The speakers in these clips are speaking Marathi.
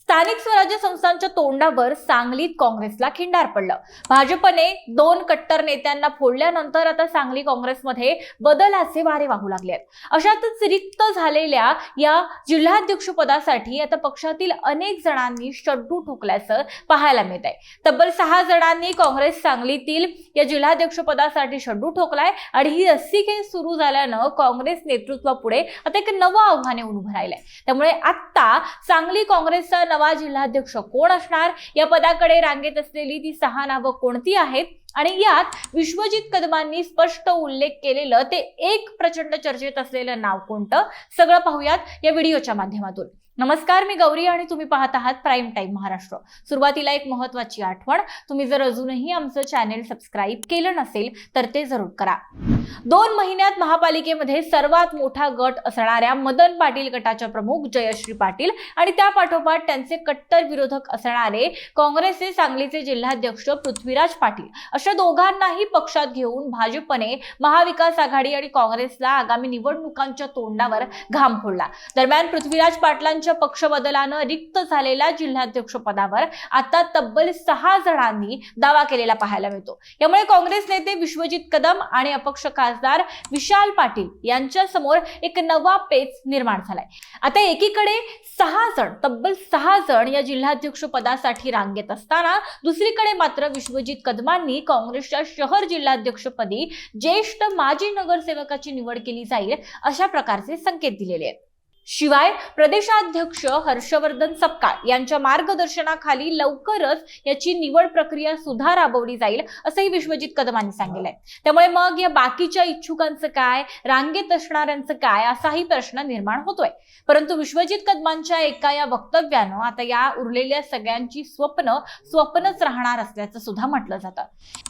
स्थानिक स्वराज्य संस्थांच्या तोंडावर सांगलीत काँग्रेसला खिंडार पडलं. भाजपने दोन कट्टर नेत्यांना फोडल्यानंतर आता सांगली काँग्रेसमध्ये बदलाचे वारे वाहू लागले आहेत. अशातच रिक्त झालेल्या या जिल्हाध्यक्ष पदासाठी आता पक्षातील अनेक जणांनी शड्डू ठोकल्याचं पाहायला मिळत आहे. तब्बल सहा जणांनी काँग्रेस सांगलीतील या जिल्हाध्यक्ष पदासाठी शड्डू ठोकलाय आणि ही रस्सीखेच सुरू झाल्यानं काँग्रेस नेतृत्वापुढे आता एक नवं आव्हान येऊन उभं राहिलंय. त्यामुळे आता सांगली काँग्रेसचा नवा जिल्हाध्यक्ष कोण असणार? या पदाकडे रांगेत असलेली ती सहा नावं कोणती आहेत? आणि यात विश्वजित कदमांनी स्पष्ट उल्लेख केलेलं ते एक प्रचंड चर्चेत असलेलं नाव कोणतं? सगळं पाहूयात या व्हिडिओच्या माध्यमातून. नमस्कार मी गौरी आणि तुम्ही पाहत आहात प्राईम टाईम महाराष्ट्र. सुरुवातीला एक महत्वाची आठवण तुम्ही जर अजूनही आमचं चॅनेल सबस्क्राईब केलं नसेल तर ते जरूर करा. दोन महिन्यात महापालिकेमध्ये सर्वात मोठा गट असणाऱ्या मदन पाटील गटाच्या प्रमुख जयश्री पाटील आणि त्या पाठोपाठ त्यांचे कट्टर विरोधक असणारे काँग्रेसचे सांगलीचे जिल्हाध्यक्ष पृथ्वीराज पाटील. अशा दोघांनाही पक्षात घेऊन भाजपने महाविकास आघाडी आणि काँग्रेसला आगामी निवडणुकांच्या तोंडावर घाम फोडला. दरम्यान पृथ्वीराज पाटलांच्या पक्ष पक्षबदलानं रिक्त झालेल्या जिल्हाध्यक्ष पदावर आता तब्बल सहा जणांनी दावा केलेला पाहायला मिळतो. यामुळे काँग्रेस नेते विश्वजित कदम आणि अपक्ष खासदार विशाल पाटील यांच्या समोर एक नवा पेच निर्माण झालाय. आता एकीकडे सहा जण तब्बल सहा जण या जिल्हाध्यक्ष पदासाठी रांगेत असताना दुसरीकडे मात्र विश्वजित कदमांनी काँग्रेसच्या शहर जिल्हाध्यक्षपदी ज्येष्ठ माजी नगरसेवकाची निवड केली जाईल अशा प्रकारचे संकेत दिलेले आहेत. शिवाय प्रदेशाध्यक्ष हर्षवर्धन सपकाळ यांच्या मार्गदर्शनाखाली लवकरच याची निवड प्रक्रिया सुद्धा राबवली जाईल असंही विश्वजित कदमांनी सांगितलंय. त्यामुळे मग या बाकीच्या इच्छुकांचं काय रांगेत असणाऱ्यांचं काय असाही प्रश्न निर्माण होतोय. परंतु विश्वजित कदमांच्या एका या वक्तव्यानं आता या उरलेल्या सगळ्यांची स्वप्न स्वप्नच राहणार असल्याचं सुद्धा म्हटलं जातं.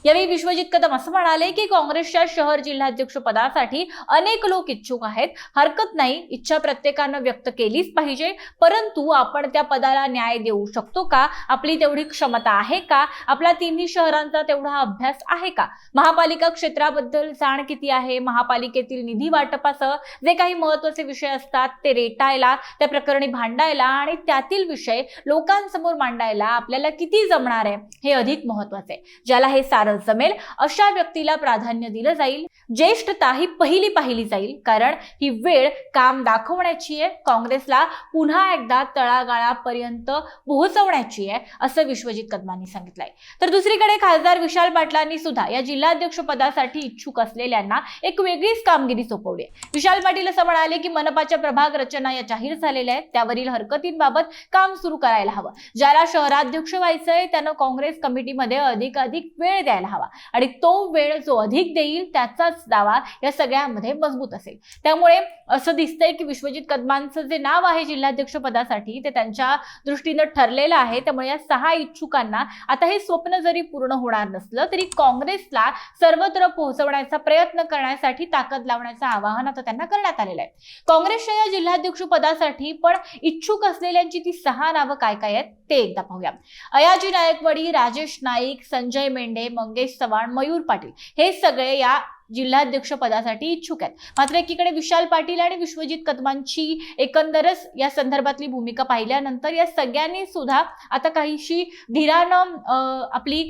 यावेळी विश्वजित कदम असं म्हणाले की काँग्रेसच्या शहर जिल्हाध्यक्ष पदासाठी अनेक लोक इच्छुक आहेत. हरकत नाही इच्छा प्रत्येकानं व्यक्त केलीच पाहिजे. परंतु आपण त्या पदाला न्याय देऊ शकतो का? आपली तेवढी क्षमता आहे का? आपला तिन्ही शहरांचा तेवढा अभ्यास आहे का? महापालिका क्षेत्राबद्दल जाण किती आहे? महापालिकेतील निधी वाटपासह जे काही महत्त्वाचे विषय असतात ते रेटायला त्या प्रकरणी भांडायला आणि त्यातील विषय लोकांसमोर मांडायला आपल्याला किती जमणार आहे? हे अधिक महत्त्वाचे आहे. ज्याला हे सारं जमेल अशा व्यक्तीला प्राधान्य दिलं जाईल. ज्येष्ठता ही पहिली पाहिली जाईल. कारण ही वेळ काम दाखवण्याची आहे काँग्रेसला पुन्हा एकदा तळागाळापर्यंत पोहोचवण्याची आहे असं विश्वजित कदमांनी सांगितलंय. तर दुसरीकडे खासदार विशाल पाटलांनी सुद्धा या जिल्हाध्यक्ष पदासाठी इच्छुक असलेल्यांना एक वेगळीच कामगिरी सोपवली आहे. विशाल पाटील असं म्हणाले की मनपाच्या प्रभाग रचना या जाहीर झालेल्या आहेत. त्यावरील हरकतींबाबत काम सुरू करायला हवं. ज्याला शहराध्यक्ष व्हायचंय त्यानं काँग्रेस कमिटीमध्ये अधिक अधिक वेळ द्यायला हवा. आणि तो वेळ जो अधिक देईल त्याचाच दावा या सगळ्यामध्ये मजबूत असेल. त्यामुळे असं दिसतंय की विश्वजित कदमांचं जे नाव आहे जिल्हाध्यक्ष पदासाठी ते त्यांच्या दृष्टीनं ठरलेलं आहे. त्यामुळे या सहा इच्छुकांना आता हे स्वप्न जरी पूर्ण होणार नसलं तरी काँग्रेसला सर्वत्र पोहोचवण्याचा प्रयत्न करण्यासाठी ताकद लावण्याचं आवाहन आता त्यांना करण्यात आलेलं आहे. काँग्रेसच्या या जिल्हाध्यक्ष पदासाठी पण इच्छुक असलेल्यांची ती सहा नावं काय काय आहेत ते एकदा पाहूया. अयाजी नायकवडी राजेश नाईक संजय मेंढे मंगेश चव्हाण मयूर पाटील. हे सगळे या जिल्हाध्यक्ष पदासाठी इच्छुक आहेत. मात्र एकीकडे विशाल पाटील आणि विश्वजित कदमांची एकंदरच या संदर्भातली भूमिका पाहिल्यानंतर या सगळ्यांनी सुद्धा आता काहीशी धीरानं आपली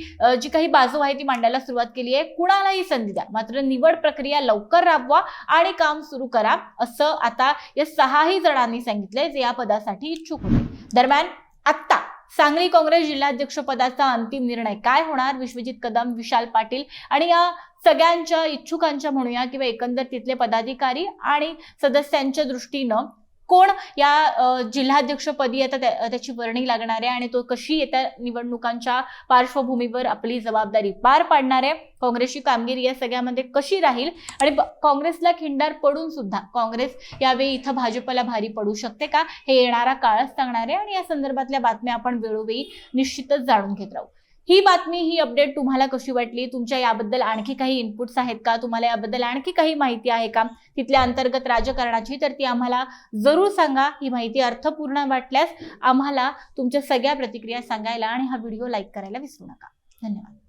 जी काही बाजू आहे ती मांडायला सुरुवात केली आहे. कुणालाही संधी द्या. मात्र निवड प्रक्रिया लवकर राबवा आणि काम सुरू करा असं आता या सहाही जणांनी सांगितलंय जे या पदासाठी इच्छुक होते. दरम्यान आत्ता सांगली काँग्रेस जिल्हाध्यक्षपदाचा अंतिम निर्णय काय होणार? विश्वजित कदम विशाल पाटील आणि या सगळ्यांच्या इच्छुकांच्या म्हणूया किंवा एकंदर तिथले पदाधिकारी आणि सदस्यांच्या दृष्टीनं कोण या जिल्हाध्यक्षपदी आता त्या- त्याची वर्णी लागणार आहे आणि तो कशी येत्या निवडणुकांच्या पार्श्वभूमीवर आपली जबाबदारी पार पाडणार आहे? काँग्रेसची कामगिरी या सगळ्यामध्ये कशी राहील? आणि काँग्रेसला खिंडार पडून सुद्धा काँग्रेस यावेळी इथं भाजपला भारी पडू शकते का? हे येणारा काळच सांगणार आहे आणि या संदर्भातल्या बातम्या आपण वेळोवेळी निश्चितच जाणून घेत राहू. ही बातमी ही अपडेट तुम्हाला कशी वाटली? तुमच्या याबद्दल आणखी काही इनपुट्स आहेत का? तुम्हाला याबद्दल आणखी काही माहिती आहे का? तिथल्या अंतर्गत राजकारणाची तर ती आम्हाला जरूर सांगा. ही माहिती अर्थपूर्ण वाटल्यास आम्हाला तुमच्या सगळ्या प्रतिक्रिया सांगायला आणि हा व्हिडिओ लाईक करायला विसरू नका. धन्यवाद.